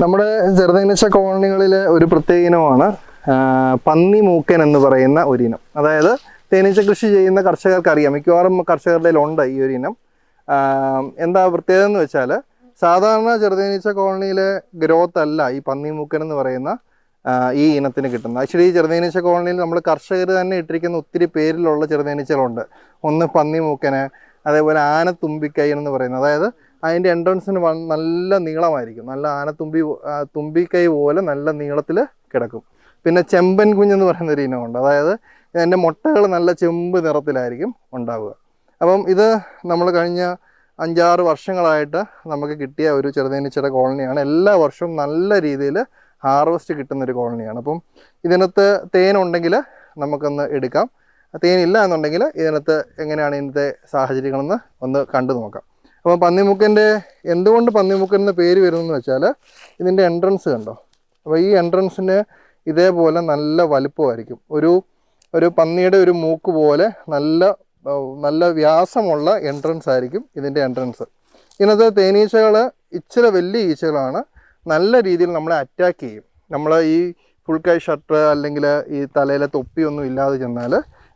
നമ്മുടെ ചെറുതേനീച്ച കോളനികളിലെ ഒരു പ്രത്യേക ഇനമാണ് പന്നി മൂക്കൻ എന്ന് പറയുന്ന ഒരു ഇനം. അതായത് തേനീച്ച കൃഷി ചെയ്യുന്ന കർഷകർക്ക് അറിയാം മിക്കവാറും കർഷകരുടെ ഉണ്ട് ഈ ഒരു ഇനം. എന്താ പ്രത്യേകത എന്ന് വെച്ചാൽ സാധാരണ ചെറുതേനീച്ച കോളനിയിലെ ഗ്രോത്ത് അല്ല ഈ പന്നി മൂക്കൻ എന്ന് പറയുന്ന ഈ ഇനത്തിന് കിട്ടുന്നത്. ആക്ച്വലി ഈ ചെറുതേനീച്ച കോളനിയിൽ നമ്മൾ കർഷകർ തന്നെ ഇട്ടിരിക്കുന്ന ഒത്തിരി പേരിലുള്ള ചെറുതേനീച്ചകളുണ്ട്. ഒന്ന് പന്നി മൂക്കന് അതേപോലെ ആനത്തുമ്പിക്കൈ എന്ന് പറയുന്നത്. അതായത് അതിന്റെ എൻട്രൻസിന് നല്ല നീളമായിരിക്കും. നല്ല ആനത്തുമ്പി തുമ്പിക്കൈ പോലെ നല്ല നീളത്തിൽ കിടക്കും. പിന്നെ ചെമ്പൻ കുഞ്ഞെന്ന് പറയുന്ന ഒരു ഇനമുണ്ട് അതായത് ഇതിന്റെ മുട്ടകൾ നല്ല ചെമ്പ് നിറത്തിലായിരിക്കും ഉണ്ടാവുക. അപ്പം ഇത് നമ്മൾ കഴിഞ്ഞ അഞ്ചാറ് വർഷങ്ങളായിട്ട് നമുക്ക് കിട്ടിയ ഒരു ചെറുതേനീച്ചയുടെ കോളനിയാണ്. എല്ലാ വർഷവും നല്ല രീതിയിൽ ഹാർവസ്റ്റ് കിട്ടുന്ന ഒരു കോളനിയാണ്. അപ്പം ഇതിനകത്ത് തേനുണ്ടെങ്കിൽ നമുക്കൊന്ന് എടുക്കാം. തേനില്ല എന്നുണ്ടെങ്കിൽ ഇതിനകത്ത് എങ്ങനെയാണ് ഇതിന്റെ സാഹചര്യങ്ങളെന്ന് ഒന്ന് കണ്ടു നോക്കാം. അപ്പോൾ പന്നിമുക്കന്റെ എന്തുകൊണ്ട് പന്നിമുക്കൻ എന്ന പേര് വരുന്നതെന്ന് വെച്ചാൽ ഇതിന്റെ എൻട്രൻസ് കണ്ടോ? അപ്പോൾ ഈ എൻട്രൻസിന് ഇതേപോലെ നല്ല വലുപ്പമായിരിക്കും. ഒരു ഒരു പന്നിയുടെ ഒരു മൂക്ക് പോലെ നല്ല നല്ല വ്യാസമുള്ള എൻട്രൻസ് ആയിരിക്കും ഇതിന്റെ എൻട്രൻസ് ഇന്നത്തെ തേനീച്ചകൾ ഇച്ചിരി വലിയ ഈച്ചകളാണ് നല്ല രീതിയിൽ നമ്മളെ അറ്റാക്ക് ചെയ്യും. നമ്മൾ ഈ ഫുൾ കൈ ഷർട്ട് അല്ലെങ്കിൽ ഈ തലയിലെ തൊപ്പിയൊന്നും ഇല്ലാതെ ചെന്നാൽ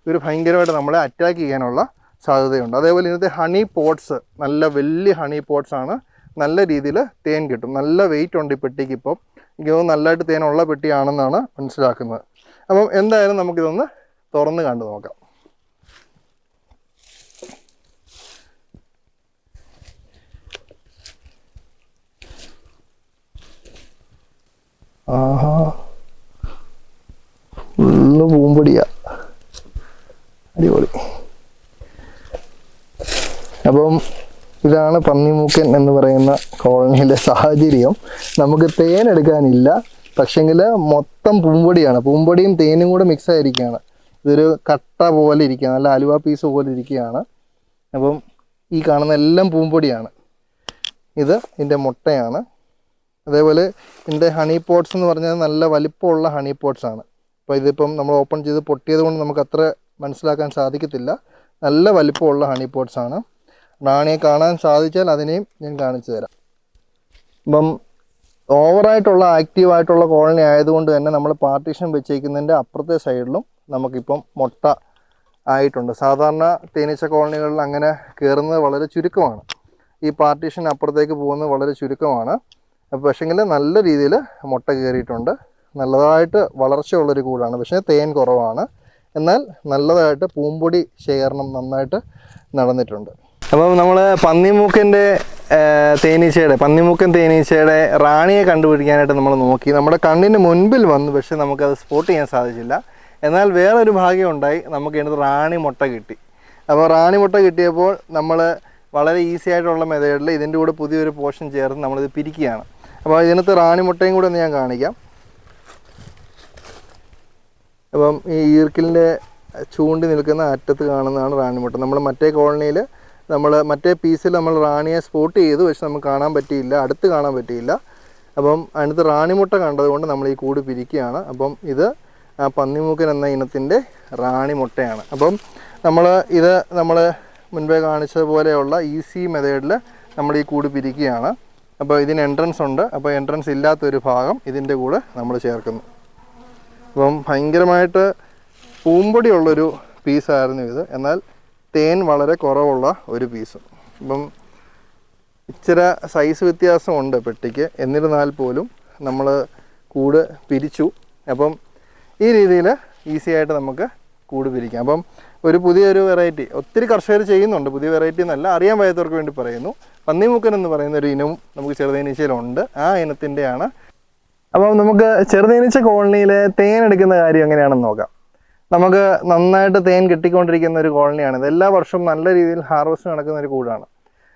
ഇവർ ഭയങ്കരമായിട്ട് നമ്മളെ അറ്റാക്ക് ചെയ്യാനുള്ള സാധ്യതയുണ്ട്. അതേപോലെ ഇന്നത്തെ ഹണി പോട്ട്സ് നല്ല വലിയ ഹണി പോട്ട്സ് ആണ്. നല്ല രീതിയിൽ തേൻ കിട്ടും. നല്ല വെയിറ്റ് ഉണ്ട് ഈ പെട്ടിക്ക് ഇപ്പം. എനിക്ക് തോന്നുന്നു നല്ലതായിട്ട് തേനുള്ള പെട്ടിയാണെന്നാണ് മനസ്സിലാക്കുന്നത്. അപ്പം എന്തായാലും നമുക്കിതൊന്ന് തുറന്ന് കണ്ടു നോക്കാം. ആഹാ. ഫുള്ള് പൂമ്പൊടിയാ. അടിപൊളി. അപ്പം ഇതാണ് പന്നിമൂക്കൻ എന്ന് പറയുന്ന കോളനിയിലെ സാഹചര്യം. നമുക്ക് തേൻ എടുക്കാനില്ല പക്ഷെങ്കിൽ മൊത്തം പൂമ്പൊടിയാണ്. പൂമ്പൊടിയും തേനും കൂടെ മിക്സ് ആയിരിക്കുകയാണ് ഇതൊരു കട്ട പോലെ ഇരിക്കുക നല്ല അലുവ പീസ് പോലെ ഇരിക്കുകയാണ്. അപ്പം ഈ കാണുന്ന എല്ലാം പൂമ്പൊടിയാണ്. ഇത് ഇതിന്റെ മുട്ടയാണ്. അതേപോലെ ഇതിന്റെ ഹണി പോട്ട്സ് എന്ന് പറഞ്ഞാൽ നല്ല വലിപ്പമുള്ള ഹണി പോട്ട്സ് ആണ്. അപ്പോൾ ഇതിപ്പം നമ്മൾ ഓപ്പൺ ചെയ്ത് പൊട്ടിയത് കൊണ്ട് നമുക്ക് അത്ര മനസ്സിലാക്കാൻ സാധിക്കത്തില്ല. നല്ല വലിപ്പമുള്ള ഹണി പോട്ട്സ് ആണ്. റാണിയെ കാണാൻ സാധിച്ചാൽ അതിനെയും ഞാൻ കാണിച്ചു തരാം. ഇപ്പം ഓവറായിട്ടുള്ള ആക്റ്റീവായിട്ടുള്ള കോളനി ആയതുകൊണ്ട് തന്നെ നമ്മൾ പാർട്ടീഷൻ വെച്ചേക്കുന്നതിന്റെ അപ്പുറത്തെ സൈഡിലും നമുക്കിപ്പം മുട്ട ആയിട്ടുണ്ട്. സാധാരണ തേനീച്ച കോളനികളിൽ അങ്ങനെ കയറുന്നത് വളരെ ചുരുക്കമാണ്. ഈ പാർട്ടീഷൻ അപ്പുറത്തേക്ക് പോകുന്നത് വളരെ ചുരുക്കമാണ്. പക്ഷേങ്കിൽ നല്ല രീതിയിൽ മുട്ട കയറിയിട്ടുണ്ട്. നല്ലതായിട്ട് വളർച്ചയുള്ളൊരു കൂടാണ്. പക്ഷേ തേൻ കുറവാണ്. എന്നാൽ നല്ലതായിട്ട് പൂമ്പൊടി ശേഖരണം നന്നായിട്ട് നടന്നിട്ടുണ്ട്. അപ്പം നമ്മൾ പന്നിമൂക്കന്റെ തേനീച്ചയുടെ പന്നിമൂക്കൻ തേനീച്ചയുടെ റാണിയെ കണ്ടുപിടിക്കാനായിട്ട് നമ്മൾ നോക്കി. നമ്മുടെ കണ്ണിന് മുൻപിൽ വന്നു പക്ഷെ നമുക്കത് സ്പോട്ട് ചെയ്യാൻ സാധിച്ചില്ല. എന്നാൽ വേറൊരു ഭാഗ്യം ഉണ്ടായി. നമുക്ക് ഇതിനകത്ത് റാണി മുട്ട കിട്ടി. അപ്പോൾ റാണി മുട്ട കിട്ടിയപ്പോൾ നമ്മൾ വളരെ ഈസി ആയിട്ടുള്ള മെത്തേഡിൽ ഇതിന്റെ കൂടെ പുതിയൊരു പോർഷൻ ചേർത്ത് നമ്മളിത് പിരിക്കുകയാണ്. അപ്പോൾ ഇതിനകത്ത് റാണി മുട്ടയും കൂടെ ഒന്ന് ഞാൻ കാണിക്കാം. അപ്പം ഈ ഈർക്കിലിന്റെ ചൂണ്ടി നിൽക്കുന്ന അറ്റത്ത് കാണുന്നതാണ് റാണിമുട്ട നമ്മൾ മറ്റേ കോളനിയിൽ നമ്മൾ മറ്റേ പീസിൽ നമ്മൾ റാണിയെ സ്പോട്ട് ചെയ്തു പക്ഷെ നമുക്ക് കാണാൻ പറ്റിയില്ല അടുത്ത് കാണാൻ പറ്റിയില്ല. അപ്പം അതിനകത്ത് റാണിമുട്ട കണ്ടതുകൊണ്ട് നമ്മൾ ഈ കൂട് പിരിക്കുകയാണ്. അപ്പം ഇത് പന്നിമൂക്കൻ എന്ന ഇനത്തിന്റെ റാണിമുട്ടയാണ്. അപ്പം നമ്മൾ ഇത് നമ്മൾ മുൻപേ കാണിച്ചതുപോലെയുള്ള ഈസി മെത്തേഡിൽ നമ്മൾ ഈ കൂട് പിരിക്കുകയാണ്. അപ്പോൾ ഇതിന് എൻട്രൻസ് ഉണ്ട്. അപ്പോൾ എൻട്രൻസ് ഇല്ലാത്തൊരു ഭാഗം ഇതിന്റെ കൂടെ നമ്മൾ ചേർക്കുന്നു. അപ്പം ഭയങ്കരമായിട്ട് പൂമ്പൊടിയുള്ളൊരു പീസായിരുന്നു ഇത്. എന്നാൽ തേൻ വളരെ കുറവുള്ള ഒരു പീസും അപ്പം ഇച്ചിരി സൈസ് വ്യത്യാസമുണ്ട് പെട്ടിക്ക്. എന്നിരുന്നാൽ പോലും നമ്മൾ കൂട് പിരിച്ചു. അപ്പം ഈ രീതിയിൽ ഈസി ആയിട്ട് നമുക്ക് കൂട് പിരിക്കാം. അപ്പം ഒരു പുതിയൊരു വെറൈറ്റി ഒത്തിരി കർഷകർ ചെയ്യുന്നുണ്ട്. പുതിയ വെറൈറ്റി എന്നല്ല അറിയാൻ വയ്യാത്തവർക്ക് വേണ്ടി പറയുന്നു. പന്നിമുക്കൻ എന്ന് പറയുന്ന ഒരു ഇനവും നമുക്ക് ചെറുതേനീച്ചയിലുണ്ട്. ആ ഇനത്തിന്റെയാണ്. അപ്പം നമുക്ക് ചെറുതേനീച്ച കോളനിയിലെ തേൻ എടുക്കുന്ന കാര്യം എങ്ങനെയാണെന്ന് നോക്കാം. നമുക്ക് നന്നായിട്ട് തേൻ കിട്ടിക്കൊണ്ടിരിക്കുന്ന ഒരു കോളനിയാണ്. ഇത് എല്ലാ വർഷവും നല്ല രീതിയിൽ ഹാർവസ്റ്റ് നടക്കുന്ന ഒരു കൂടാണ്.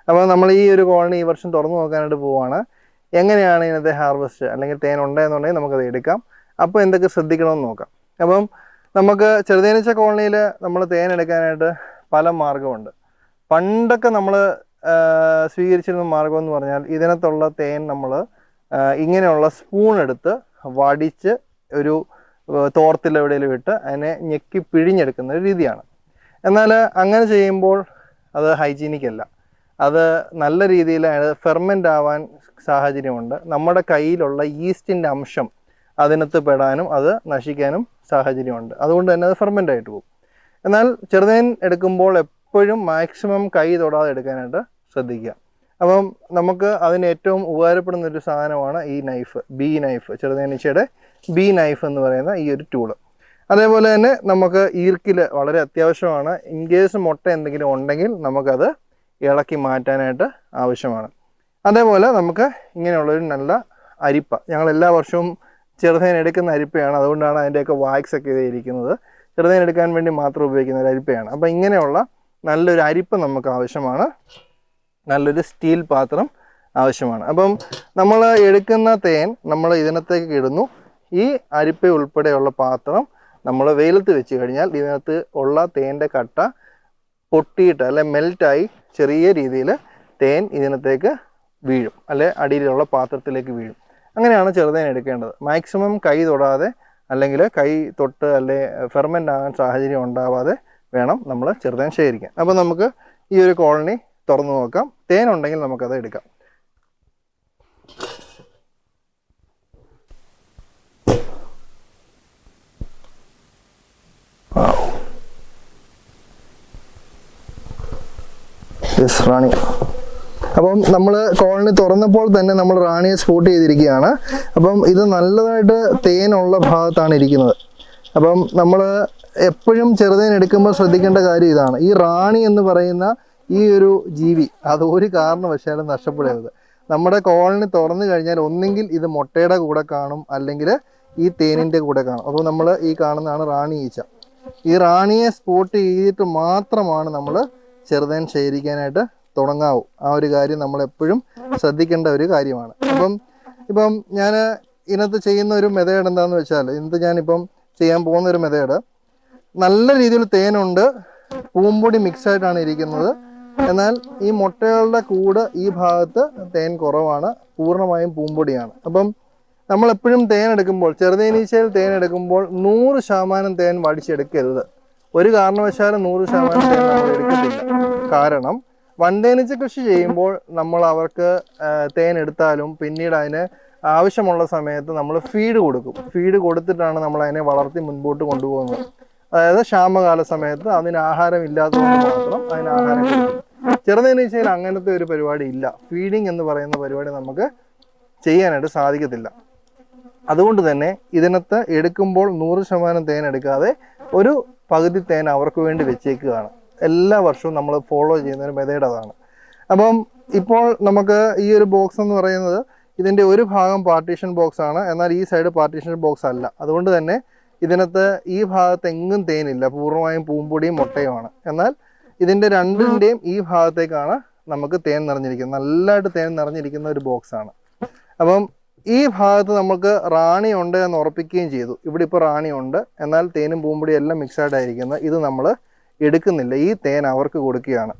അപ്പോൾ നമ്മൾ ഈ ഒരു കോളനി ഈ വർഷം തുറന്നു നോക്കാനായിട്ട് പോവുകയാണ് എങ്ങനെയാണ് ഇതിനകത്തെ ഹാർവസ്റ്റ് അല്ലെങ്കിൽ തേൻ ഉണ്ടെന്നുണ്ടെങ്കിൽ നമുക്കത് എടുക്കാം. അപ്പോൾ എന്തൊക്കെ ശ്രദ്ധിക്കണമെന്ന് നോക്കാം. അപ്പം നമുക്ക് ചെറുതേനീച്ച കോളനിയിൽ നമ്മൾ തേൻ എടുക്കാനായിട്ട് പല മാർഗമുണ്ട്. പണ്ടൊക്കെ നമ്മൾ സ്വീകരിച്ചിരുന്ന മാർഗം എന്ന് പറഞ്ഞാൽ ഇതിനകത്തുള്ള തേൻ നമ്മൾ ഇങ്ങനെയുള്ള സ്പൂൺ എടുത്ത് വടിച്ച് ഒരു തോർത്തിൽ എവിടെയെങ്കിലും ഇട്ട് അതിനെ ഞെക്കി പിഴിഞ്ഞെടുക്കുന്ന ഒരു രീതിയാണ്. എന്നാൽ അങ്ങനെ ചെയ്യുമ്പോൾ അത് ഹൈജീനിക് അല്ല അത് നല്ല രീതിയിൽ ഫെർമെന്റ് ആവാൻ സാഹചര്യമുണ്ട്. നമ്മുടെ കയ്യിലുള്ള ഈസ്റ്റിന്റെ അംശം അതിനകത്ത് പെടാനും അത് നശിക്കാനും സാഹചര്യമുണ്ട്. അതുകൊണ്ട് തന്നെ അത് ഫെർമെന്റ് ആയിട്ട് പോകും. എന്നാൽ ചെറുതേൻ എടുക്കുമ്പോൾ എപ്പോഴും മാക്സിമം കൈ തൊടാതെ എടുക്കാനായിട്ട് ശ്രദ്ധിക്കുക. അപ്പം നമുക്ക് അതിന് ഏറ്റവും ഉപകാരപ്പെടുന്ന ഒരു സാധനമാണ് ഈ നൈഫ് ബി നൈഫ് ചെറുതേനീച്ചയുടെ ബി നൈഫ് എന്ന് പറയുന്ന ഈ ഒരു ടൂൾ അതേപോലെ തന്നെ നമുക്ക് ഈർക്കിൽ വളരെ അത്യാവശ്യമാണ്. ഇൻ കേസ് മുട്ട എന്തെങ്കിലും ഉണ്ടെങ്കിൽ നമുക്കത് ഇളക്കി മാറ്റാനായിട്ട് ആവശ്യമാണ്. അതേപോലെ നമുക്ക് ഇങ്ങനെയുള്ളൊരു നല്ല അരിപ്പ. ഞങ്ങൾ എല്ലാ വർഷവും ചെറുതേൻ എടുക്കുന്ന അരിപ്പയാണ്. അതുകൊണ്ടാണ് അതിന്റെയൊക്കെ വാക്സ് ഒക്കെ ഇരിക്കുന്നത്. ചെറുതേൻ എടുക്കാൻ വേണ്ടി മാത്രം ഉപയോഗിക്കുന്ന ഒരു അരിപ്പയാണ്. അപ്പോൾ ഇങ്ങനെയുള്ള നല്ലൊരു അരിപ്പ് നമുക്ക് ആവശ്യമാണ്. നല്ലൊരു സ്റ്റീൽ പാത്രം ആവശ്യമാണ്. അപ്പം നമ്മൾ എടുക്കുന്ന തേൻ നമ്മൾ ഇതിനകത്തേക്ക് ഇടുന്നു. ഈ അരിപ്പ ഉൾപ്പെടെയുള്ള പാത്രം നമ്മൾ വെയിലത്ത് വെച്ച് കഴിഞ്ഞാൽ ഇതിനകത്ത് ഉള്ള തേന്റെ കട്ട പൊട്ടിയിട്ട് അല്ലെ മെൽറ്റായി ചെറിയ രീതിയിൽ തേൻ ഇതിനകത്തേക്ക് വീഴും. അല്ലെ അടിയിലുള്ള പാത്രത്തിലേക്ക് വീഴും. അങ്ങനെയാണ് ചെറുതേൻ എടുക്കേണ്ടത്. മാക്സിമം കൈ തൊടാതെ അല്ലെങ്കിൽ കൈ തൊട്ട് അല്ലെ ഫെർമെന്റ് ആകാൻ സാഹചര്യം ഉണ്ടാവാതെ വേണം നമ്മൾ ചെറുതേൻ ശേഖരിക്കാൻ. അപ്പോൾ നമുക്ക് ഈ ഒരു കോളനി തുറന്നു നോക്കാം. തേൻ ഉണ്ടെങ്കിൽ നമുക്കത് എടുക്കാം. റാണി അപ്പം നമ്മൾ കോളനി തുറന്നപ്പോൾ തന്നെ നമ്മൾ റാണിയെ സ്പോട്ട് ചെയ്തിരിക്കുകയാണ്. അപ്പം ഇത് നല്ലതായിട്ട് തേനുള്ള ഭാഗത്താണ് ഇരിക്കുന്നത്. അപ്പം നമ്മൾ എപ്പോഴും ചെറുതേൻ എടുക്കുമ്പോൾ ശ്രദ്ധിക്കേണ്ട കാര്യം ഇതാണ്. ഈ റാണി എന്ന് പറയുന്ന ഈ ഒരു ജീവി അത് ഒരു കാരണവശാലും നഷ്ടപ്പെടരുത്. നമ്മുടെ കോളനി തുറന്നു കഴിഞ്ഞാൽ ഒന്നെങ്കിൽ ഇത് മുട്ടയുടെ കൂടെ കാണും അല്ലെങ്കിൽ ഈ തേനിന്റെ കൂടെ കാണും. അപ്പോൾ നമ്മൾ ഈ കാണുന്നതാണ് റാണി ഈച്ച. ഈ റാണിയെ സ്പോട്ട് ചെയ്തിട്ട് മാത്രമാണ് നമ്മൾ ചെറുതേൻ ശേഖരിക്കാനായിട്ട് തുടങ്ങാവൂ. ആ ഒരു കാര്യം നമ്മൾ എപ്പോഴും ശ്രദ്ധിക്കേണ്ട ഒരു കാര്യമാണ്. അപ്പം ഇപ്പം ഞാൻ ഇതിനകത്ത് ചെയ്യുന്ന ഒരു മെതേഡ് എന്താണെന്ന് വെച്ചാൽ ഇന്നത്തെ ഞാനിപ്പം ചെയ്യാൻ പോകുന്ന ഒരു മെതേഡ് നല്ല രീതിയിൽ തേനുണ്ട് പൂമ്പൊടി മിക്സ് ആയിട്ടാണ് ഇരിക്കുന്നത്. എന്നാൽ ഈ മുട്ടകളുടെ കൂട് ഈ ഭാഗത്ത് തേൻ കുറവാണ് പൂർണമായും പൂമ്പൊടിയാണ്. അപ്പം നമ്മൾ എപ്പോഴും തേൻ എടുക്കുമ്പോൾ ചെറുതേനീച്ചയിൽ തേൻ എടുക്കുമ്പോൾ നൂറ് ശതമാനം തേൻ വടിച്ചെടുക്കരുത്. ഒരു കാരണവശാലും നൂറ് ശതമാനം തേൻ നമ്മൾ എടുക്കത്തില്ല. കാരണം വൻതേനീച്ച കൃഷി ചെയ്യുമ്പോൾ നമ്മൾ അവർക്ക് തേൻ എടുത്താലും പിന്നീട് അതിന് ആവശ്യമുള്ള സമയത്ത് നമ്മൾ ഫീഡ് കൊടുക്കും. ഫീഡ് കൊടുത്തിട്ടാണ് നമ്മൾ അതിനെ വളർത്തി മുൻപോട്ട് കൊണ്ടുപോകുന്നത്. അതായത് ക്ഷാമകാല സമയത്ത് അതിന് ആഹാരം ഇല്ലാത്തതുകൊണ്ട് മാത്രം അതിന് ആഹാരം ചെറുതേനീച്ചയിൽ അങ്ങനത്തെ ഒരു പരിപാടി ഇല്ല. ഫീഡിങ് എന്ന് പറയുന്ന പരിപാടി നമുക്ക് ചെയ്യാനായിട്ട് സാധിക്കത്തില്ല. അതുകൊണ്ട് തന്നെ ഇതിനകത്ത് എടുക്കുമ്പോൾ നൂറ് ശതമാനം തേൻ എടുക്കാതെ ഒരു പകുതി തേൻ അവർക്ക് വേണ്ടി വെച്ചേക്കുകയാണ്. എല്ലാ വർഷവും നമ്മൾ ഫോളോ ചെയ്യുന്ന ഒരു മെതേഡ് അതാണ്. അപ്പം ഇപ്പോൾ നമുക്ക് ഈ ഒരു ബോക്സ് എന്ന് പറയുന്നത് ഇതിന്റെ ഒരു ഭാഗം പാർട്ടീഷൻ ബോക്സ് ആണ്. എന്നാൽ ഈ സൈഡ് പാർട്ടീഷൻ ബോക്സ് അല്ല. അതുകൊണ്ട് തന്നെ ഇതിനകത്ത് ഈ ഭാഗത്ത് എങ്ങും തേനില്ല. പൂർണമായും പൂമ്പൊടിയും മുട്ടയുമാണ്. എന്നാൽ ഇതിന്റെ രണ്ടിന്റെയും ഈ ഭാഗത്തേക്കാണ് നമുക്ക് തേൻ നിറഞ്ഞിരിക്കുന്നത്. നല്ലതായിട്ട് തേൻ നിറഞ്ഞിരിക്കുന്ന ഒരു ബോക്സ് ആണ്. അപ്പം ഈ ഭാഗത്ത് നമുക്ക് റാണി ഉണ്ട് എന്ന് ഉറപ്പിക്കുകയും ചെയ്തു. ഇവിടെ ഇപ്പോൾ റാണി ഉണ്ട്. എന്നാൽ തേനും പൂമ്പൊടിയും എല്ലാം മിക്സഡ് ആയിരിക്കുന്നത് ഇത് നമ്മൾ എടുക്കുന്നില്ല. ഈ തേൻ അവർക്ക് കൊടുക്കുകയാണ്.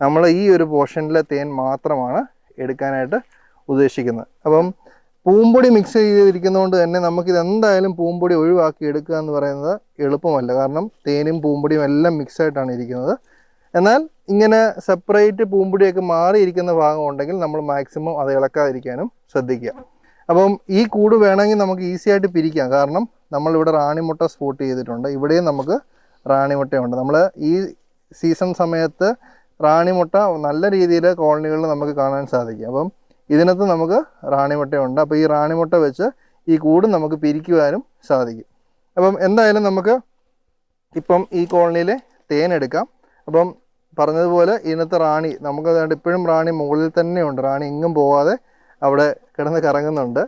നമ്മൾ ഈ ഒരു പോർഷനിലെ തേൻ മാത്രമാണ് എടുക്കാനായിട്ട് ഉദ്ദേശിക്കുന്നത്. അപ്പം പൂമ്പൊടി മിക്സ് ചെയ്തിരിക്കുന്നതുകൊണ്ട് തന്നെ നമുക്കിത് എന്തായാലും പൂമ്പൊടി ഒഴിവാക്കി എടുക്കുക എന്ന് പറയുന്നത് എളുപ്പമല്ല. കാരണം തേനും പൂമ്പൊടിയും എല്ലാം മിക്സ് ആയിട്ടാണ് ഇരിക്കുന്നത്. എന്നാൽ ഇങ്ങനെ സെപ്പറേറ്റ് പൂമ്പൊടിയൊക്കെ മാറിയിരിക്കുന്ന ഭാഗം ഉണ്ടെങ്കിൽ നമ്മൾ മാക്സിമം അത് ഇളക്കാതിരിക്കാനും ശ്രദ്ധിക്കുക. അപ്പം ഈ കൂട് വേണമെങ്കിൽ നമുക്ക് ഈസി ആയിട്ട് പിരിക്കാം. കാരണം നമ്മളിവിടെ റാണിമുട്ട സ്പോട്ട് ചെയ്തിട്ടുണ്ട്. ഇവിടെയും നമുക്ക് റാണിമുട്ടയുണ്ട്. നമ്മൾ ഈ സീസൺ സമയത്ത് റാണിമുട്ട നല്ല രീതിയിൽ കോളനികളിൽ നമുക്ക് കാണാൻ സാധിക്കും. അപ്പം ഇതിനകത്ത് നമുക്ക് റാണിമുട്ടയുണ്ട്. അപ്പോൾ ഈ റാണിമുട്ട വെച്ച് ഈ കൂട് നമുക്ക് പിരിക്കുവാനും സാധിക്കും. അപ്പം എന്തായാലും നമുക്ക് ഇപ്പം ഈ കോളനിയിലെ തേൻ എടുക്കാം. അപ്പം പറഞ്ഞതുപോലെ ഇതിനകത്ത് റാണി നമുക്ക് അതുകൊണ്ട് ഇപ്പോഴും റാണി മുകളിൽ തന്നെയുണ്ട്. റാണി എങ്ങും പോവാതെ അവിടെ കിടന്ന് കറങ്ങുന്നുണ്ട്.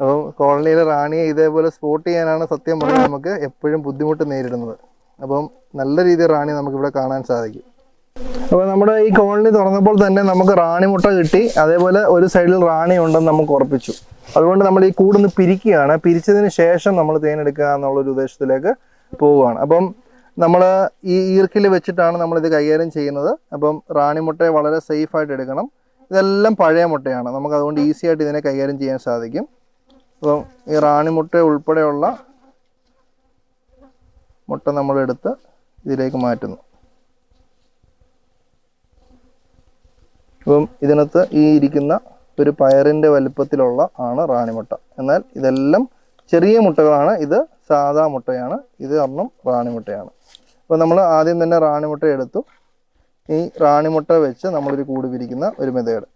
അപ്പം കോളനിയിലെ റാണിയെ ഇതേപോലെ സ്പോട്ട് ചെയ്യാനാണ് സത്യം പറഞ്ഞാൽ നമുക്ക് എപ്പോഴും ബുദ്ധിമുട്ട് നേരിടുന്നത്. അപ്പം നല്ല രീതിയിൽ റാണി നമുക്കിവിടെ കാണാൻ സാധിക്കും. അപ്പോൾ നമ്മുടെ ഈ കോളനി തുറന്നപ്പോൾ തന്നെ നമുക്ക് റാണി മുട്ട കിട്ടി. അതേപോലെ ഒരു സൈഡിൽ റാണി ഉണ്ടെന്ന് നമുക്ക് ഉറപ്പിച്ചു. അതുകൊണ്ട് നമ്മൾ ഈ കൂടൊന്ന് പിരിക്കുകയാണ്. പിരിച്ചതിന് ശേഷം നമ്മൾ തേനെടുക്കുക എന്നുള്ളൊരു ഉദ്ദേശത്തിലേക്ക് പോവുകയാണ്. അപ്പം നമ്മൾ ഈ ഈർക്കിൽ വെച്ചിട്ടാണ് നമ്മൾ ഇത് കൈകാര്യം ചെയ്യുന്നത്. അപ്പം റാണി മുട്ടയെ വളരെ സേഫ് ആയിട്ട് എടുക്കണം. ഇതെല്ലാം പഴയ മുട്ടയാണ്. നമുക്ക് അതുകൊണ്ട് ഈസി ആയിട്ട് ഇതിനെ കൈകാര്യം ചെയ്യാൻ സാധിക്കും. അപ്പം ഈ റാണി മുട്ട ഉൾപ്പെടെയുള്ള മുട്ട നമ്മളെടുത്ത് ഇതിലേക്ക് മാറ്റുന്നു. അപ്പം ഇതിനകത്ത് ഈ ഇരിക്കുന്ന ഒരു പയറിന്റെ വലുപ്പത്തിലുള്ള ആണ് റാണിമുട്ട. എന്നാൽ ഇതെല്ലാം ചെറിയ മുട്ടകളാണ്. ഇത് സാധാ മുട്ടയാണ്. ഇത് ഒരെണ്ണം റാണിമുട്ടയാണ്. അപ്പോൾ നമ്മൾ ആദ്യം തന്നെ റാണിമുട്ട എടുത്തു. ഈ റാണിമുട്ട വെച്ച് നമ്മളൊരു കൂട് പിരിക്കുന്ന ഒരു മെതേഡ്.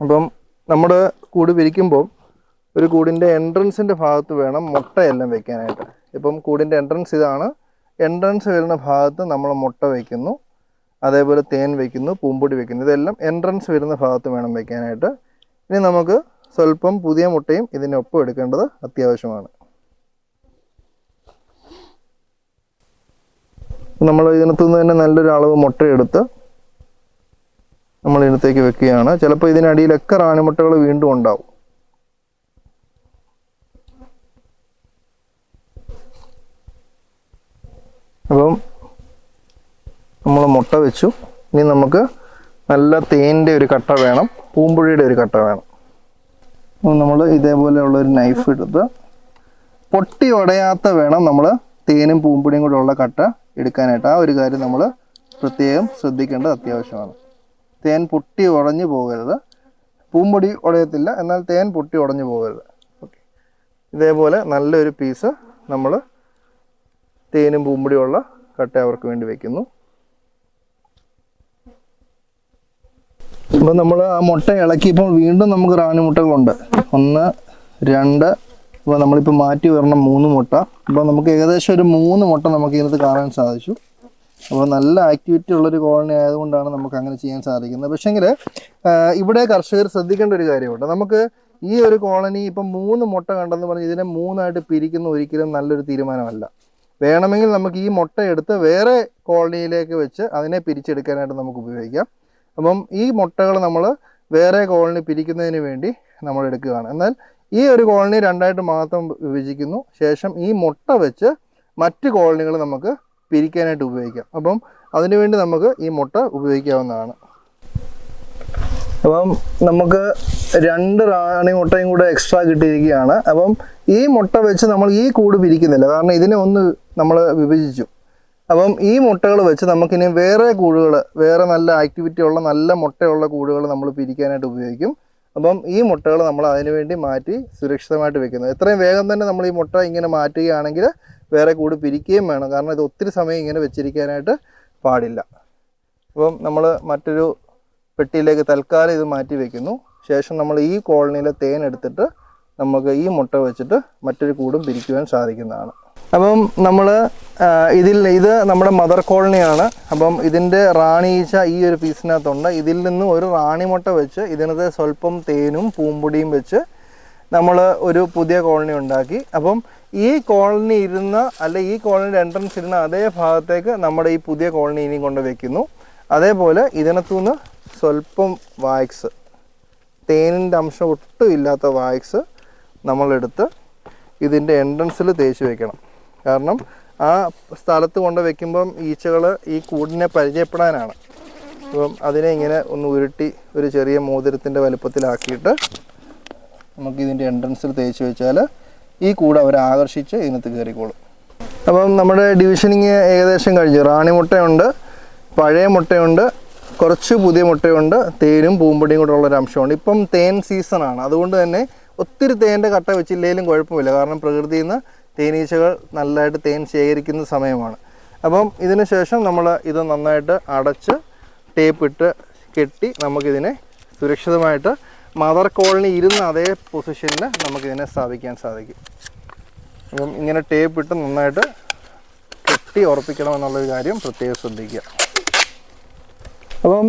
അപ്പം നമ്മൾ കൂട് പിരിക്കുമ്പോൾ ഒരു കൂടിന്റെ എൻട്രൻസിന്റെ ഭാഗത്ത് വേണം മുട്ടയെല്ലാം വെക്കാനായിട്ട്. ഇപ്പം കൂടിന്റെ എൻട്രൻസ് ഇതാണ്. എൻട്രൻസ് വരുന്ന ഭാഗത്ത് നമ്മൾ മുട്ട വയ്ക്കുന്നു അതേപോലെ തേൻ വയ്ക്കുന്നു പൂമ്പൊടി വയ്ക്കുന്നു ഇതെല്ലാം എൻട്രൻസ് വരുന്ന ഭാഗത്ത് വേണം വയ്ക്കാനായിട്ട് ഇനി നമുക്ക് സ്വല്പം പുതിയ മുട്ടയും ഇതിനൊപ്പം എടുക്കേണ്ടത് അത്യാവശ്യമാണ്. നമ്മൾ ഇതിനകത്തുനിന്ന് തന്നെ നല്ലൊരു അളവ് മുട്ടയെടുത്ത് നമ്മൾ ഇതിനകത്തേക്ക് വെക്കുകയാണ്. ചിലപ്പോൾ ഇതിനടിയിലൊക്കെ റാണിമുട്ടകൾ വീണ്ടും ഉണ്ടാവും. അപ്പം മുട്ട വെച്ചു. ഇനി നമുക്ക് നല്ല തേന്റെ ഒരു കട്ട വേണം. പൂമ്പുഴിയുടെ ഒരു കട്ട വേണം. നമ്മൾ ഇതേപോലെയുള്ള ഒരു നൈഫ് എടുത്ത് പൊട്ടി ഉടയാത്ത വേണം നമ്മൾ തേനും പൂമ്പുടിയും കൂടെ ഉള്ള കട്ട എടുക്കാനായിട്ട്. ആ ഒരു കാര്യം നമ്മൾ പ്രത്യേകം ശ്രദ്ധിക്കേണ്ടത് അത്യാവശ്യമാണ്. തേൻ പൊട്ടി ഉടഞ്ഞു പോകരുത്. പൂമ്പൊടി ഉടയത്തില്ല എന്നാൽ തേൻ പൊട്ടി ഉടഞ്ഞു പോകരുത്. ഓക്കെ ഇതേപോലെ നല്ലൊരു പീസ് നമ്മൾ തേനും പൂമ്പൊടിയുള്ള കട്ട അവർക്ക് വേണ്ടി വെക്കുന്നു. അപ്പോൾ നമ്മൾ ആ മുട്ട ഇളക്കിയപ്പോൾ വീണ്ടും നമുക്ക് റാണി മുട്ടകളുണ്ട്. ഒന്ന് രണ്ട് അപ്പോൾ നമ്മളിപ്പോൾ മാറ്റി വരണം മൂന്ന് മുട്ട. അപ്പോൾ നമുക്ക് ഏകദേശം ഒരു മൂന്ന് മുട്ട നമുക്ക് ഇതിനകത്ത് കാണാൻ സാധിച്ചു. അപ്പോൾ നല്ല ആക്ടിവിറ്റി ഉള്ളൊരു കോളനി ആയതുകൊണ്ടാണ് നമുക്ക് അങ്ങനെ ചെയ്യാൻ സാധിക്കുന്നത്. പക്ഷേങ്കിൽ ഇവിടെ കർഷകർ ശ്രദ്ധിക്കേണ്ട ഒരു കാര്യമുണ്ട്. നമുക്ക് ഈ ഒരു കോളനി ഇപ്പം മൂന്ന് മുട്ട കണ്ടെന്ന് പറഞ്ഞ് ഇതിനെ മൂന്നായിട്ട് പിരിക്കുന്ന ഒരിക്കലും നല്ലൊരു തീരുമാനമല്ല. വേണമെങ്കിൽ നമുക്ക് ഈ മുട്ട എടുത്ത് വേറെ കോളനിയിലേക്ക് വെച്ച് അതിനെ പിരിച്ചെടുക്കാനായിട്ട് നമുക്ക് ഉപയോഗിക്കാം. അപ്പം ഈ മുട്ടകൾ നമ്മൾ വേറെ കോളനി പിരിക്കുന്നതിന് വേണ്ടി നമ്മൾ എടുക്കുകയാണ്. എന്നാൽ ഈ ഒരു കോളനി രണ്ടായിട്ട് മാത്രം വിഭജിക്കുന്നു. ശേഷം ഈ മുട്ട വെച്ച് മറ്റ് കോളനികൾ നമുക്ക് പിരിക്കാനായിട്ട് ഉപയോഗിക്കാം. അപ്പം അതിനുവേണ്ടി നമുക്ക് ഈ മുട്ട ഉപയോഗിക്കാവുന്നതാണ്. അപ്പം നമുക്ക് രണ്ട് റാണി മുട്ടയും കൂടെ എക്സ്ട്രാ കിട്ടിയിരിക്കുകയാണ്. അപ്പം ഈ മുട്ട വെച്ച് നമ്മൾ ഈ കൂട് പിരിക്കുന്നില്ല. കാരണം ഇതിനെ ഒന്ന് നമ്മൾ വിഭജിച്ചു. അപ്പം ഈ മുട്ടകൾ വെച്ച് നമുക്കിനി വേറെ കൂടുകൾ വേറെ നല്ല ആക്ടിവിറ്റി ഉള്ള നല്ല മുട്ടയുള്ള കൂടുകൾ നമ്മൾ പിരിക്കാനായിട്ട് ഉപയോഗിക്കും. അപ്പം ഈ മുട്ടകൾ നമ്മൾ അതിനു വേണ്ടി മാറ്റി സുരക്ഷിതമായിട്ട് വെക്കുന്നത് എത്രയും വേഗം തന്നെ നമ്മൾ ഈ മുട്ട ഇങ്ങനെ മാറ്റുകയാണെങ്കിൽ വേറെ കൂട് പിരിക്കുകയും വേണം. കാരണം ഇത് ഒത്തിരി സമയം ഇങ്ങനെ വെച്ചിരിക്കാനായിട്ട് പാടില്ല. അപ്പം നമ്മൾ മറ്റൊരു പെട്ടിയിലേക്ക് തൽക്കാലം ഇത് മാറ്റി വെക്കുന്നു. ശേഷം നമ്മൾ ഈ കോളനിയിലെ തേൻ എടുത്തിട്ട് നമുക്ക് ഈ മുട്ട വെച്ചിട്ട് മറ്റൊരു കൂടും പിരിക്കുവാൻ സാധിക്കുന്നതാണ്. അപ്പം നമ്മൾ ഇതിൽ ഇത് നമ്മുടെ മദർ കോളനിയാണ് അപ്പം ഇതിന്റെ റാണി ഈച്ച ഈ ഒരു പീസിനകത്തുണ്ട് ഇതിൽ നിന്ന് ഒരു റാണി മുട്ട വെച്ച് ഇതിനകത്ത് സ്വല്പം തേനും പൂമ്പൊടിയും വെച്ച് നമ്മൾ ഒരു പുതിയ കോളനി ഉണ്ടാക്കി. അപ്പം ഈ കോളനി ഇരുന്ന അല്ലെ ഈ കോളനിയുടെ എൻട്രൻസ് ഇരുന്ന അതേ ഭാഗത്തേക്ക് നമ്മുടെ ഈ പുതിയ കോളനി ഇനിയും കൊണ്ട് വെക്കുന്നു. അതേപോലെ ഇതിനകത്തുനിന്ന് സ്വല്പം വാക്സ് തേനിന്റെ അംശം ഒട്ടും ഇല്ലാത്ത വാക്സ് നമ്മളെടുത്ത് ഇതിന്റെ എൻട്രൻസിൽ തേച്ച് വെക്കണം. കാരണം ആ സ്ഥലത്ത് കൊണ്ട് വെക്കുമ്പം ഈച്ചകൾ ഈ കൂടിനെ പരിചയപ്പെടാനാണ്. അപ്പം അതിനെ ഇങ്ങനെ ഒന്ന് ഉരുട്ടി ഒരു ചെറിയ മോതിരത്തിന്റെ വലുപ്പത്തിലാക്കിയിട്ട് നമുക്ക് ഇതിന്റെ എൻട്രൻസിൽ തേച്ച് വെച്ചാൽ ഈ കൂട് അവരെ ആകർഷിച്ച് ഇതിനകത്ത് കയറിക്കോളും. അപ്പം നമ്മുടെ ഡിവിഷനിങ് ഏകദേശം കഴിഞ്ഞു. റാണി മുട്ടയുണ്ട് പഴയ മുട്ടയുണ്ട് കുറച്ച് പുതിയ മുട്ടയുണ്ട് തേനും പൂമ്പൊടിയും കൂടെ ഉള്ളൊരു അംശമുണ്ട് ഇപ്പം തേൻ സീസണാണ് അതുകൊണ്ട് തന്നെ ഒത്തിരി തേന്റെ കട്ട വെച്ചില്ലെങ്കിലും കുഴപ്പമില്ല. കാരണം പ്രകൃതിയിൽ നിന്ന് തേനീച്ചകൾ നല്ലതായിട്ട് തേൻ ശേഖരിക്കുന്ന സമയമാണ്. അപ്പം ഇതിന് ശേഷം നമ്മൾ ഇത് നന്നായിട്ട് അടച്ച് ടേപ്പ് ഇട്ട് കെട്ടി നമുക്കിതിനെ സുരക്ഷിതമായിട്ട് മദർ കോളനി ഇരുന്ന അതേ പൊസിഷനിൽ നമുക്കിതിനെ സ്ഥാപിക്കാൻ സാധിക്കും. അപ്പം ഇങ്ങനെ ടേപ്പ് ഇട്ട് നന്നായിട്ട് കെട്ടി ഉറപ്പിക്കണം എന്നുള്ളൊരു കാര്യം പ്രത്യേകം ശ്രദ്ധിക്കുക. അപ്പം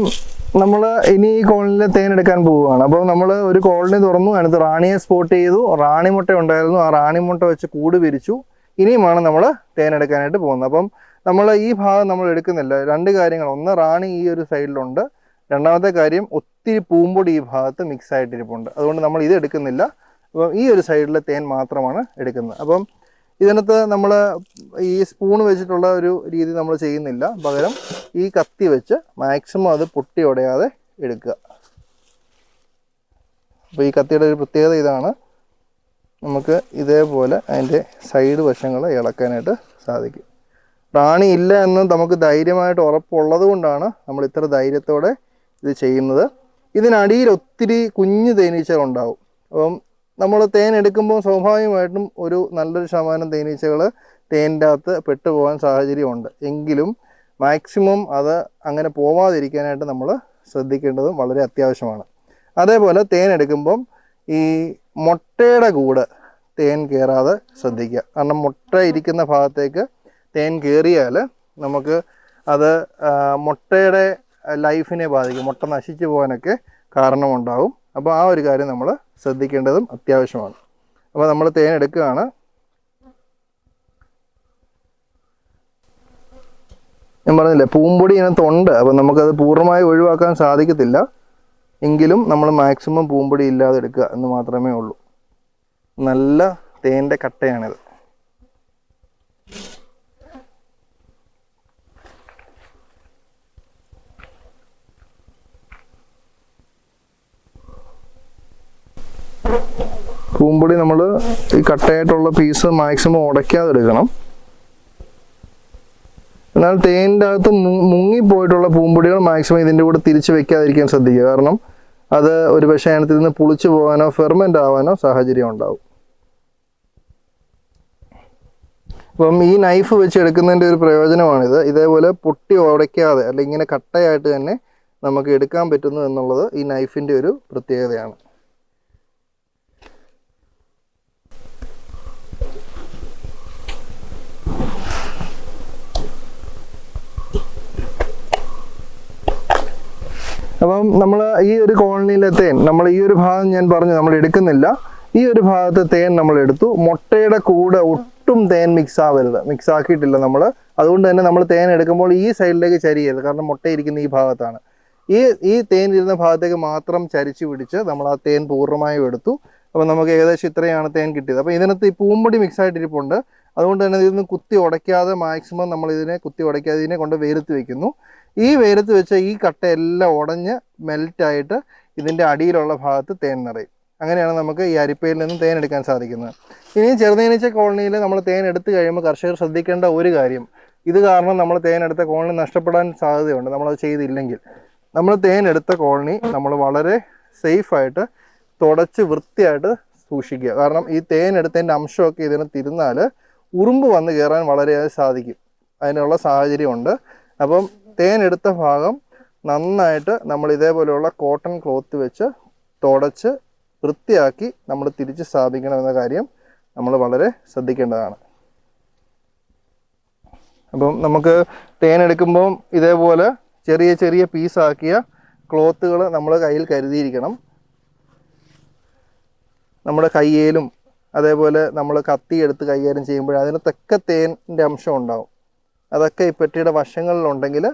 നമ്മൾ ഇനി ഈ കോളനിയിൽ തേൻ എടുക്കാൻ പോവുകയാണ്. അപ്പോൾ നമ്മൾ ഒരു കോളനി തുറന്നു അതിനകത്ത് റാണിയെ സ്പോട്ട് ചെയ്തു. റാണി മുട്ട ഉണ്ടായിരുന്നു. ആ റാണി മുട്ട വെച്ച് കൂട് പിരിച്ചു ഇനിയുമാണ് നമ്മൾ തേൻ എടുക്കാനായിട്ട് പോകുന്നത്. അപ്പം നമ്മൾ ഈ ഭാഗം നമ്മൾ എടുക്കുന്നില്ല. രണ്ട് കാര്യങ്ങൾ. ഒന്ന് റാണി ഈ ഒരു സൈഡിലുണ്ട്. രണ്ടാമത്തെ കാര്യം ഒത്തിരി പൂമ്പൊടി ഈ ഭാഗത്ത് മിക്സ് ആയിട്ടിരിപ്പുണ്ട്. അതുകൊണ്ട് നമ്മൾ ഇത് എടുക്കുന്നില്ല. അപ്പം ഈ ഒരു സൈഡിലെ തേൻ മാത്രമാണ് എടുക്കുന്നത്. അപ്പം ഇതിനകത്ത് നമ്മൾ ഈ സ്പൂൺ വെച്ചിട്ടുള്ള ഒരു രീതി നമ്മൾ ചെയ്യുന്നില്ല. പകരം ഈ കത്തി വെച്ച് മാക്സിമം അത് പൊട്ടി ഉടയാതെ എടുക്കുക. അപ്പോൾ ഈ കത്തിയുടെ ഒരു പ്രത്യേകത ഇതാണ്. നമുക്ക് ഇതേപോലെ അതിന്റെ സൈഡ് വശങ്ങൾ ഇളക്കാനായിട്ട് സാധിക്കും. റാണി ഇല്ല എന്ന് നമുക്ക് ധൈര്യമായിട്ട് ഉറപ്പുള്ളത് കൊണ്ടാണ് നമ്മൾ ഇത്ര ധൈര്യത്തോടെ ഇത് ചെയ്യുന്നത്. ഇതിനടിയിൽ ഒത്തിരി കുഞ്ഞു തേനീച്ചകൾ ഉണ്ടാവും. അപ്പം നമ്മൾ തേൻ എടുക്കുമ്പോൾ സ്വാഭാവികമായിട്ടും ഒരു നല്ലൊരു ശതമാനം തേനീച്ചകൾ തേനിന്റെ അകത്ത് പെട്ടുപോകാൻ സാഹചര്യമുണ്ട്. എങ്കിലും മാക്സിമം അത് അങ്ങനെ പോവാതിരിക്കാനായിട്ട് നമ്മൾ ശ്രദ്ധിക്കേണ്ടതും വളരെ അത്യാവശ്യമാണ്. അതേപോലെ തേൻ എടുക്കുമ്പം ഈ മുട്ടയുടെ കൂട് തേൻ കയറാതെ ശ്രദ്ധിക്കുക. കാരണം മുട്ട ഇരിക്കുന്ന ഭാഗത്തേക്ക് തേൻ കയറിയാൽ നമുക്ക് അത് മുട്ടയുടെ ലൈഫിനെ ബാധിക്കും. മുട്ട നശിച്ചു പോകാനൊക്കെ കാരണമുണ്ടാകും അപ്പോൾ ആ ഒരു കാര്യം നമ്മൾ ശ്രദ്ധിക്കേണ്ടതും അത്യാവശ്യമാണ്. അപ്പോൾ നമ്മൾ തേൻ എടുക്കുകയാണ്. ഞാൻ പറഞ്ഞില്ലേ പൂമ്പൊടി ഇതിനകത്തുണ്ട് അപ്പം നമുക്കത് പൂർണമായി ഒഴിവാക്കാൻ സാധിക്കത്തില്ല. എങ്കിലും നമ്മൾ മാക്സിമം പൂമ്പൊടി ഇല്ലാതെ എടുക്കുക എന്ന് മാത്രമേ ഉള്ളൂ. നല്ല തേന്റെ കട്ടയാണിത്. പൂമ്പൊടി നമ്മൾ ഈ കട്ടയായിട്ടുള്ള പീസ് മാക്സിമം ഉടയ്ക്കാതെ എടുക്കണം എന്നാൽ തേനിന്റെ അകത്ത് മുങ്ങിപ്പോയിട്ടുള്ള പൂമ്പൊടികൾ മാക്സിമം ഇതിന്റെ കൂടെ തിരിച്ച് വെക്കാതിരിക്കാൻ ശ്രദ്ധിക്കുക. കാരണം അത് ഒരു പക്ഷേ അതിനകത്ത് നിന്ന് പുളിച്ചു പോകാനോ ഫെർമെന്റ് ആവാനോ സാഹചര്യം ഉണ്ടാവും. അപ്പം ഈ നൈഫ് വെച്ച് എടുക്കുന്നതിന്റെ ഒരു പ്രയോജനമാണിത്. ഇതേപോലെ പൊട്ടി ഉടയ്ക്കാതെ അല്ലെങ്കിൽ ഇങ്ങനെ കട്ടയായിട്ട് തന്നെ നമുക്ക് എടുക്കാൻ പറ്റുന്നു എന്നുള്ളത് ഈ നൈഫിന്റെ ഒരു പ്രത്യേകതയാണ്. അപ്പം നമ്മൾ ഈ ഒരു കോളനിയിലെ തേൻ നമ്മൾ ഈ ഒരു ഭാഗം ഞാൻ പറഞ്ഞു നമ്മൾ എടുക്കുന്നില്ല. ഈ ഒരു ഭാഗത്ത് തേൻ നമ്മൾ എടുത്തു. മുട്ടയുടെ കൂടെ ഒട്ടും തേൻ മിക്സ് ആവരുത്. മിക്സ് ആക്കിയിട്ടില്ല നമ്മൾ അതുകൊണ്ട് തന്നെ നമ്മൾ തേൻ എടുക്കുമ്പോൾ ഈ സൈഡിലേക്ക് ചരിയരുത്. കാരണം മുട്ട ഇരിക്കുന്ന ഈ ഭാഗത്താണ്. ഈ ഈ തേൻ ഇരുന്ന ഭാഗത്തേക്ക് മാത്രം ചരിച്ചു പിടിച്ച് നമ്മൾ ആ തേൻ പൂർണമായും എടുത്തു. അപ്പോൾ നമുക്ക് ഏകദേശം ഇത്രയാണ് തേൻ കിട്ടിയത്. അപ്പോൾ ഇതിനകത്ത് ഈ പൂമ്പൊടി മിക്സ് ആയിട്ടിരിപ്പുണ്ട്. അതുകൊണ്ട് തന്നെ ഇതിന് കുത്തി ഉടയ്ക്കാതെ മാക്സിമം നമ്മൾ ഇതിനെ കുത്തി ഉടയ്ക്കാതെ ഇതിനെ കൊണ്ട് വെയിലത്ത് വെക്കുന്നു. ഈ വെയിലത്ത് വെച്ച ഈ കട്ടയെല്ലാം ഉടഞ്ഞ് മെൽറ്റായിട്ട് ഇതിന്റെ അടിയിലുള്ള ഭാഗത്ത് തേൻ നിറയും. അങ്ങനെയാണ് നമുക്ക് ഈ അരിപ്പയിൽ നിന്ന് തേൻ എടുക്കാൻ സാധിക്കുന്നത്. ഇനി ചെറുതേനീച്ച കോളനിയിൽ നമ്മൾ തേൻ എടുത്തു കഴിയുമ്പോൾ കർഷകർ ശ്രദ്ധിക്കേണ്ട ഒരു കാര്യം ഇത് കാരണം നമ്മൾ തേൻ എടുത്ത കോളനി നഷ്ടപ്പെടാൻ സാധ്യതയുണ്ട്. നമ്മളത് ചെയ്തില്ലെങ്കിൽ. നമ്മൾ തേൻ എടുത്ത കോളനി നമ്മൾ വളരെ സേഫായിട്ട് തുടച്ച് വൃത്തിയായിട്ട് സൂക്ഷിക്കുക. കാരണം ഈ തേൻ എടുത്തതിന്റെ അംശമൊക്കെ ഇതിന് തിരുന്നാൽ ഉറുമ്പ് വന്ന് കയറാൻ വളരെ സാധിക്കും. അതിനുള്ള സാഹചര്യമുണ്ട്. അപ്പം തേൻ എടുത്ത ഭാഗം നന്നായിട്ട് നമ്മൾ ഇതേപോലെയുള്ള കോട്ടൺ ക്ലോത്ത് വെച്ച് തുടച്ച് വൃത്തിയാക്കി നമ്മൾ തിരിച്ച് സ്ഥാപിക്കണമെന്ന കാര്യം നമ്മൾ വളരെ ശ്രദ്ധിക്കേണ്ടതാണ്. അപ്പം നമുക്ക് തേൻ എടുക്കുമ്പം ഇതേപോലെ ചെറിയ ചെറിയ പീസാക്കിയ ക്ലോത്തുകൾ നമ്മൾ കയ്യിൽ കരുതിയിരിക്കണം. നമ്മുടെ കയ്യേലും അതേപോലെ നമ്മൾ കത്തി എടുത്ത് കൈകാര്യം ചെയ്യുമ്പോൾ അതിനകത്തൊക്കെ തേനിന്റെ അംശം ഉണ്ടാവും. അതൊക്കെ ഈ പെട്ടിയുടെ വശങ്ങളിലുണ്ടെങ്കിൽ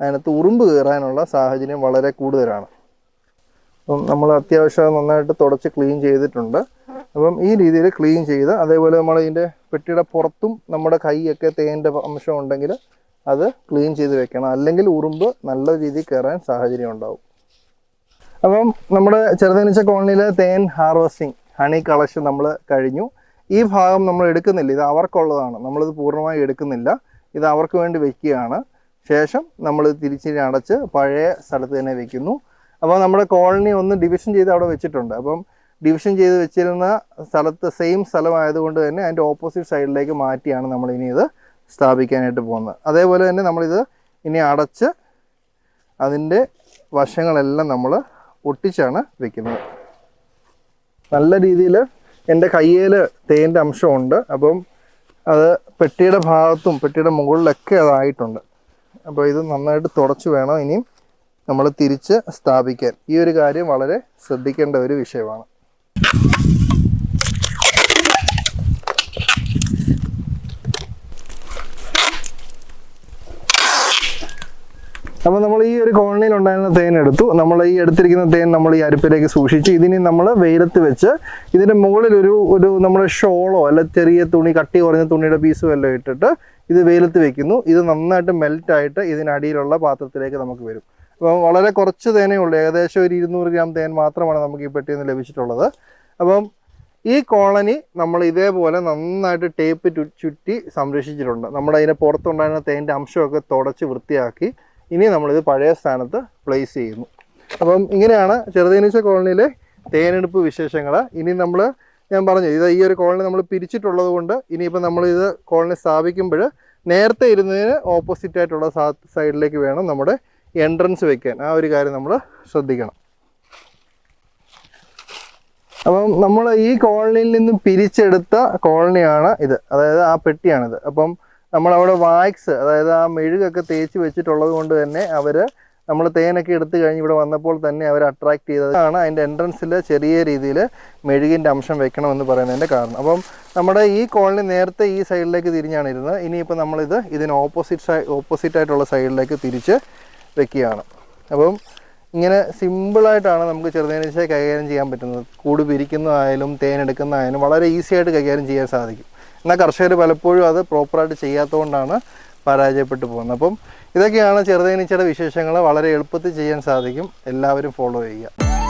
അതിനകത്ത് ഉറുമ്പ് കയറാനുള്ള സാഹചര്യം വളരെ കൂടുതലാണ്. അപ്പം നമ്മൾ അത്യാവശ്യം നന്നായിട്ട് തുടച്ച് ക്ലീൻ ചെയ്തിട്ടുണ്ട്. അപ്പം ഈ രീതിയിൽ ക്ലീൻ ചെയ്ത് അതേപോലെ നമ്മൾ ഇതിന്റെ പെട്ടിയുടെ പുറത്തും നമ്മുടെ കൈയൊക്കെ തേന്റെ അംശം ഉണ്ടെങ്കിൽ അത് ക്ലീൻ ചെയ്ത് വെക്കണം. അല്ലെങ്കിൽ ഉറുമ്പ് നല്ല രീതിയിൽ കയറാൻ സാഹചര്യം ഉണ്ടാവും. അപ്പം നമ്മുടെ ചെറുതേനീച്ച കോളനിയിലെ തേൻ ഹാർവസ്റ്റിംഗ് ഹണി കളക്ഷൻ നമ്മൾ കഴിഞ്ഞു. ഈ ഭാഗം നമ്മൾ എടുക്കുന്നില്ല. ഇത് അവർക്കുള്ളതാണ്. നമ്മളിത് പൂർണമായി എടുക്കുന്നില്ല. ഇത് അവർക്ക് വേണ്ടി വെക്കുകയാണ്. ശേഷം നമ്മൾ തിരിച്ചിരി അടച്ച് പഴയ സ്ഥലത്ത് തന്നെ വെക്കുന്നു. അപ്പോൾ നമ്മുടെ കോളനി ഒന്ന് ഡിവിഷൻ ചെയ്ത് അവിടെ വെച്ചിട്ടുണ്ട്. അപ്പം ഡിവിഷൻ ചെയ്ത് വെച്ചിരുന്ന സ്ഥലത്ത് സെയിം സ്ഥലമായതുകൊണ്ട് തന്നെ അതിന്റെ ഓപ്പോസിറ്റ് സൈഡിലേക്ക് മാറ്റിയാണ് നമ്മൾ ഇനി ഇത് സ്ഥാപിക്കാനായിട്ട് പോകുന്നത്. അതേപോലെ തന്നെ നമ്മളിത് ഇനി അടച്ച് അതിന്റെ വശങ്ങളെല്ലാം നമ്മൾ ഒട്ടിച്ചാണ് വെക്കുന്നത്. നല്ല രീതിയിൽ എന്റെ കയ്യിൽ തേന്റെ അംശമുണ്ട്. അപ്പം അത് പെട്ടിയുടെ ഭാഗത്തും പെട്ടിയുടെ മുകളിലൊക്കെ അതായിട്ടുണ്ട്. അപ്പോൾ ഇത് നന്നായിട്ട് തുടച്ച് വേണം ഇനിയും നമ്മൾ തിരിച്ച് സ്ഥാപിക്കാൻ. ഈ ഒരു കാര്യം വളരെ ശ്രദ്ധിക്കേണ്ട ഒരു വിഷയമാണ് അപ്പോൾ നമ്മൾ ഈ ഒരു കോളനിയിൽ ഉണ്ടായിരുന്ന തേൻ എടുത്തു. നമ്മൾ ഈ എടുത്തിരിക്കുന്ന തേൻ നമ്മൾ ഈ അരിപ്പിലേക്ക് സൂക്ഷിച്ച് ഇതിനെ നമ്മൾ വെയിലത്ത് വെച്ച് ഇതിന്റെ മുകളിൽ ഒരു ഒരു നമ്മുടെ ഷോളോ അല്ല ചെറിയ തുണി കട്ടി കുറഞ്ഞ തുണിയുടെ പീസോ എല്ലാം ഇട്ടിട്ട് ഇത് വെയിലത്ത് വെക്കുന്നു. ഇത് നന്നായിട്ട് മെൽറ്റായിട്ട് ഇതിനടിയിലുള്ള പാത്രത്തിലേക്ക് നമുക്ക് വരും. അപ്പം വളരെ കുറച്ച് തേനേ ഉള്ളൂ. ഏകദേശം ഒരു ഇരുന്നൂറ് ഗ്രാം തേൻ മാത്രമാണ് നമുക്ക് ഈ പെട്ടിയിൽ ലഭിച്ചിട്ടുള്ളത്. അപ്പം ഈ കോളനി നമ്മൾ ഇതേപോലെ നന്നായിട്ട് ടേപ്പ് ചുറ്റി സംരക്ഷിച്ചിട്ടുണ്ട്. നമ്മൾ അതിന്റെ പുറത്തുണ്ടായിരുന്ന തേന്റെ അംശമൊക്കെ തുടച്ച് വൃത്തിയാക്കി ഇനി നമ്മളിത് പഴയ സ്ഥാനത്ത് പ്ലേസ് ചെയ്യുന്നു. അപ്പം ഇങ്ങനെയാണ് ചെറുതേനീച്ച കോളനിയിലെ തേനെടുപ്പ് വിശേഷങ്ങൾ. ഇനി നമ്മൾ ഞാൻ പറഞ്ഞു ഇത് ഈ ഒരു കോളനി നമ്മൾ പിരിച്ചിട്ടുള്ളത് കൊണ്ട് ഇനിയിപ്പോൾ നമ്മൾ ഇത് കോളനി സ്ഥാപിക്കുമ്പോൾ നേരത്തെ ഇരുന്നതിന് ഓപ്പോസിറ്റ് ആയിട്ടുള്ള സൈഡിലേക്ക് വേണം നമ്മുടെ എൻട്രൻസ് വെക്കാൻ. ആ ഒരു കാര്യം നമ്മൾ ശ്രദ്ധിക്കണം. അപ്പം നമ്മൾ ഈ കോളനിയിൽ നിന്നും പിരിച്ചെടുത്ത കോളനിയാണ് ഇത്. അതായത് ആ പെട്ടിയാണിത്. അപ്പം നമ്മളവിടെ വാക്സ് അതായത് ആ മെഴുകൊക്കെ തേച്ച് വെച്ചിട്ടുള്ളത് കൊണ്ട് തന്നെ അവർ നമ്മൾ തേനൊക്കെ എടുത്തു കഴിഞ്ഞ് ഇവിടെ വന്നപ്പോൾ തന്നെ അവർ അട്രാക്ട് ചെയ്തതാണ് അതിന്റെ എൻട്രൻസിൽ ചെറിയ രീതിയിൽ മെഴുകിന്റെ അംശം വെക്കണമെന്ന് പറയുന്നതിന്റെ കാരണം. അപ്പം നമ്മുടെ ഈ കോളനി നേരത്തെ ഈ സൈഡിലേക്ക് തിരിഞ്ഞാണ് ഇരുന്നത്. ഇനിയിപ്പോൾ നമ്മളിത് ഇതിന് ഓപ്പോസിറ്റ് ഓപ്പോസിറ്റ് ആയിട്ടുള്ള സൈഡിലേക്ക് തിരിച്ച് വെക്കുകയാണ്. അപ്പം ഇങ്ങനെ സിമ്പിളായിട്ടാണ് നമുക്ക് ചെറുതേനീച്ചയെ കൈകാര്യം ചെയ്യാൻ പറ്റുന്നത്. കൂട് പിരിക്കുന്നതായാലും തേനെടുക്കുന്നതായാലും വളരെ ഈസി ആയിട്ട് കൈകാര്യം ചെയ്യാൻ സാധിക്കും. എന്നാൽ കർഷകർ പലപ്പോഴും അത് പ്രോപ്പറായിട്ട് ചെയ്യാത്തതുകൊണ്ടാണ് പരാജയപ്പെട്ടു പോകുന്നത്. അപ്പം ഇതൊക്കെയാണ് ചെറുതേനീച്ചയുടെ വിശേഷങ്ങൾ വളരെ എളുപ്പത്തിൽ ചെയ്യാൻ സാധിക്കും. എല്ലാവരും ഫോളോ ചെയ്യുക.